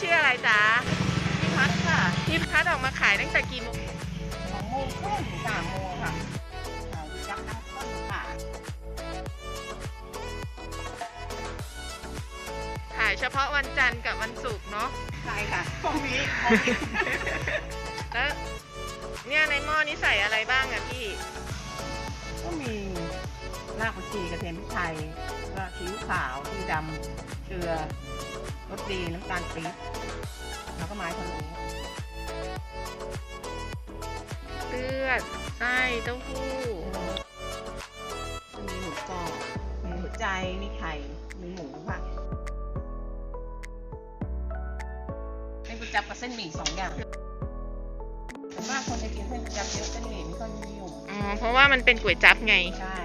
พี่ชื่ออะไรจ๊ะพี่พัดค่ะพี่พัดออกมาขายตั้งแต่กี่โมงสองโมงครึ่งถึงสามโมงค่ะเอาจับน้ำข้นค่ะขายเฉพาะวันจันทร์กับวันศุกร์เนาะใช่ค่ะพรุ่งนี้พรุ่งนี้แล้วเนี่ยในหม้อนี้ใส่อะไรบ้างอะพี่ ก็มีรากผักชีกระเทียมพริกไทยแล้วก็ซีอิ๊วขาวซีอิ๊วดำเกลือ รสดีน้ำตาลปี๊บแล้วก็ไม้พะโล้เลือดไส้เต้าหู้จะมีหมูกรอบมีหัวใจมีไข่มีหมูค่ะเป็นก๋วยจั๊บกับเส้นหมี่สองอย่างส่วนมากคนจะกินเส้นก๋วยจั๊บเยอะเส้นหมี่ไม่ค่อยนิยมอ๋อเพราะว่ามันเป็นก๋วยจั๊บไง ใช่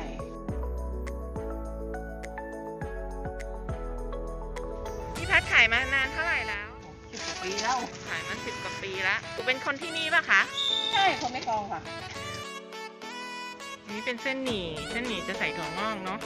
ขายมานานเท่าไหร่แล้ว สิบกว่าปีแล้ว ขายมาสิบกว่าปีละหนูเป็นคนที่นี่ปะคะ ใช่คนไม่กรองค่ะ นี่เป็นเส้นหมี่ เส้นหมี่จะใส่ถั่วงอกเนาะ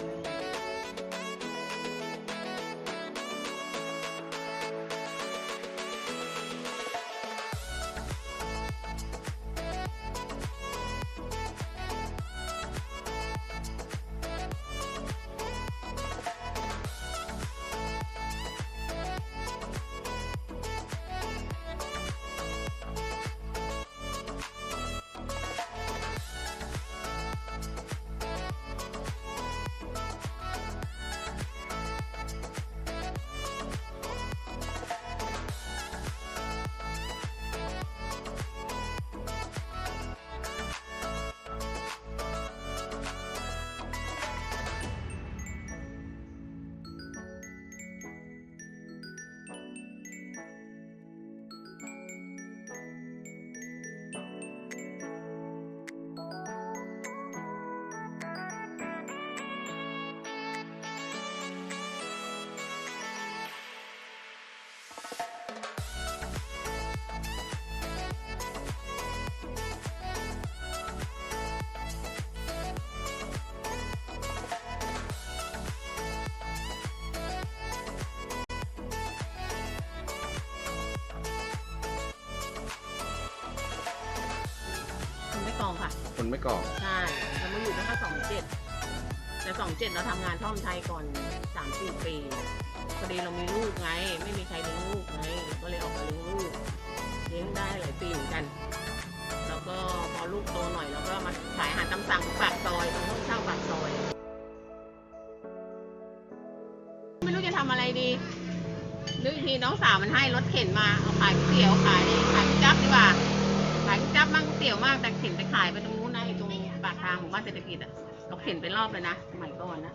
องค่ะ คนไม่กรอกใช่เรามาอยู่ตั้งแต่สองเจ็ดแต่สองเจ็ดเราทำงานท่อมไทยก่อนสามสี่ปีพอดีเรามีลูกไง ไม่มีใครเลี้ยงลูกไงก็เลยออกมาเลี้ยงลูกเลี้ยงได้หลายปีเหมือนกัน แล้วก็พอลูกโตหน่อยเราก็มาขายอาหารตามสั่งปากซอยตรงห้องเช่าปากซอย ไม่รู้จะทำอะไรดีนึกอีกทีน้องสาวมันให้รถเข็นมาเอาขายก๋วยเตี๋ยวขายขายก๋วยจั๊บดีกว่า ขายก๋วยจั๊บ มั่งก๋วยเตี๋ยวมากแต่เข็นไปขายไปตรงนู้นนะไอ้ตรงปากทางหมู่บ้านเศรษฐกิจอะเราเข็นไปรอบเลยนะสมัยก่อนนะ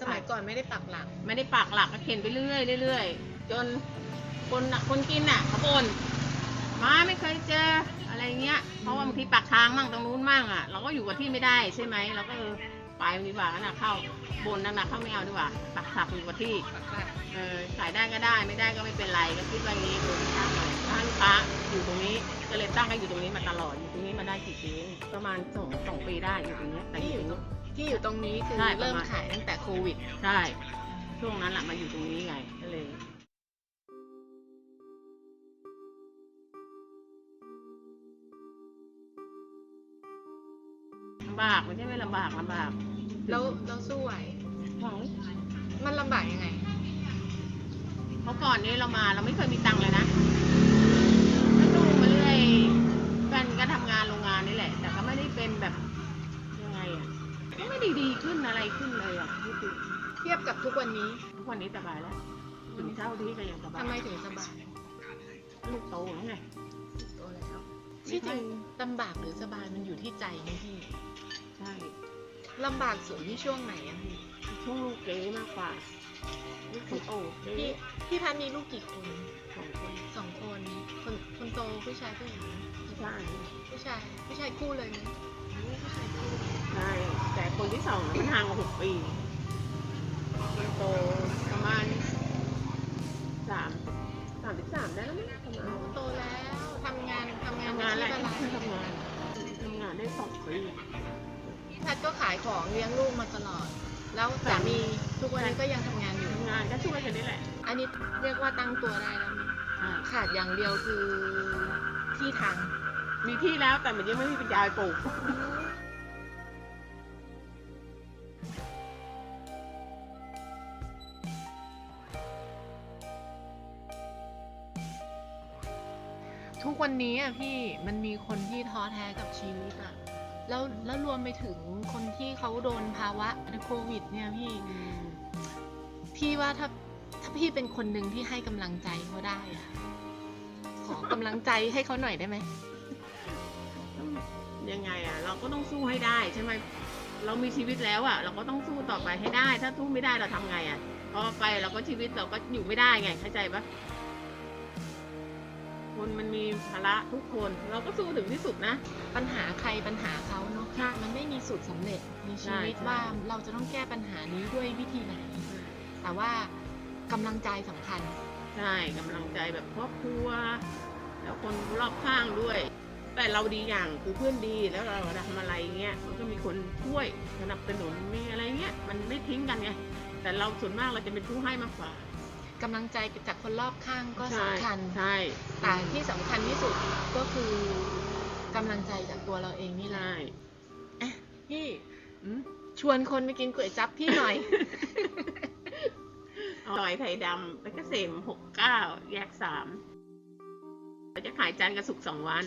สมัยก่อนไม่ได้ปักหลัก ไม่ได้ปักหลักก็เข็นไปเรื่อยเรื่อยจนคนน่ะคนกินน่ะเขาบ่นมาไม่เคยเจออะไรเงี้ย เพราะว่าบางทีปากทางมั่งตรงนู้นมั่งอะ เราก็อยู่กับที่ไม่ได้ใช่ไหมเราก็เออ ไปดีกว่ากันนะเข้าบนหนักๆเข้าไม่เอาดีกว่าปักสักอยู่กับที่ปักหลักเออขายได้ก็ได้ไม่ได้ก็ไม่เป็นไรก็คิดว่างี้ดูช่างหน่อยถ้าลูกค้าอยู่ตรงนี้ก็เลยตั้งให้อยู่ตรงนี้มาตลอดอยู่ตรงนี้มาได้กี่ปีประมาณสองสองปีได้อยู่ตรงเนี้ยแต่อยู่ตรงนี้ที่อยู่ตรงนี้คือใช่เริ่มประมาณขายตั้งแต่โควิดใช่ช่วงนั้นแหละมาอยู่ตรงนี้ไงก็เลยลำบากไม่ใช่ไม่ลำบากลำบาก แล้วเราสู้ไหวหวังมันลำบากยังไงเพราะก่อนนี้เรามาเราไม่เคยมีตังค์เลยนะก็ดูมาเรื่อยแฟนก็ทำงานโรงงานนี่แหละ แต่ก็ไม่ได้เป็นแบบยังไงอะก็ไม่ได้ดีขึ้นอะไรขึ้นเลยอะรู้สึกเทียบกับทุกวันนี้ทุกวันนี้สบายแล้วถึงเท่าที่ก็ยังสบายทำไมถึงสบายลูกโตแล้วไง โตแล้วที่จริงลำบากหรือสบายมันอยู่ที่ใจนะพี่ใช่ ลำบากสุดที่ช่วงไหนอะพี่ช่วงลูกเก๋มากกว่าลูกคนโตเก๋พี่พี่พัดมีลูกกี่คนสองคนสองคน คนคนโตผู้ชายผู้หญิงที่บ้านผู้ชายผู้ชายคู่เลยนะผู้ชายคู่ใช่แต่คนที่สองน่ะมันห่างกันหกปีคนโตประมาณสามสามสิบสามได้แล้วมั้งประมาณ โตแล้วทำงานทำงานทำงานอะไรอาชีพอะไรทำงานทำงานได้สองปี พี่พัดก็ขายของเลี้ยงลูกมาตลอด แล้วสามีทุกวันนี้ก็ยังทำงานอยู่ ทำงานก็ช่วยกันนี่แหละ อันนี้เรียกว่าตั้งตัวได้แล้วมั้ยใใช่ขาดอย่างเดียวคือที่ทาง มีที่แล้วแต่มันยังไม่มีปัญญาไปปลูก ทุกวันนี้อะพี่มันมีคนที่ท้อแท้กับชีวิตอะ แล้วแล้วรวมไปถึงคนที่เขาโดนภาวะโควิด เนี่ยพี่พี่ว่าถ้าถ้าพี่เป็นคนหนึ่งที่ให้กำลังใจเขาได้อะขอกำลังใจให้เขาหน่อยได้ไหมยังไงอะเราก็ต้องสู้ให้ได้ใช่ไหมเรามีชีวิตแล้วอะเราก็ต้องสู้ต่อไปให้ได้ ถ้าสู้ไม่ได้เราทำไงอะพอไปเราก็ชีวิตเราก็อยู่ไม่ได้ไงเข้าใจปะ คนมันมีภาระทุกคน เราก็สู้ถึงที่สุดนะ ปัญหาใครปัญหาเขาเนาะใช่มันไม่มีสูตรสำเร็จในชีวิตใช่ ว่าเราจะต้องแก้ปัญหานี้ด้วยวิธีไหน แต่ว่ากำลังใจสำคัญ ใช่กำลังใจแบบครอบครัว แล้วคนรอบข้างด้วย แต่เราดีอย่างคือเพื่อนดีแล้วเราทำอะไรเงี้ยมันก็มีคนช่วยสนับสนุนมีอะไรเงี้ยมันไม่ทิ้งกันไงแต่เราส่วนมากเราจะเป็นผู้ให้มากกว่า กำลังใจจากคนรอบข้างก็ใช่สำคัญใช่แต่ที่สำคัญที่สุดก็คือกำลังใจจากตัวเราเองนี่แหละใช่อะพี่อืมชวนคนไปกินก๋วยจั๊บพี่หน่อยซอยไทยดำไปเกษมหกเก้าแยกสามเราจะขายจันทร์กับศุกร์สองวัน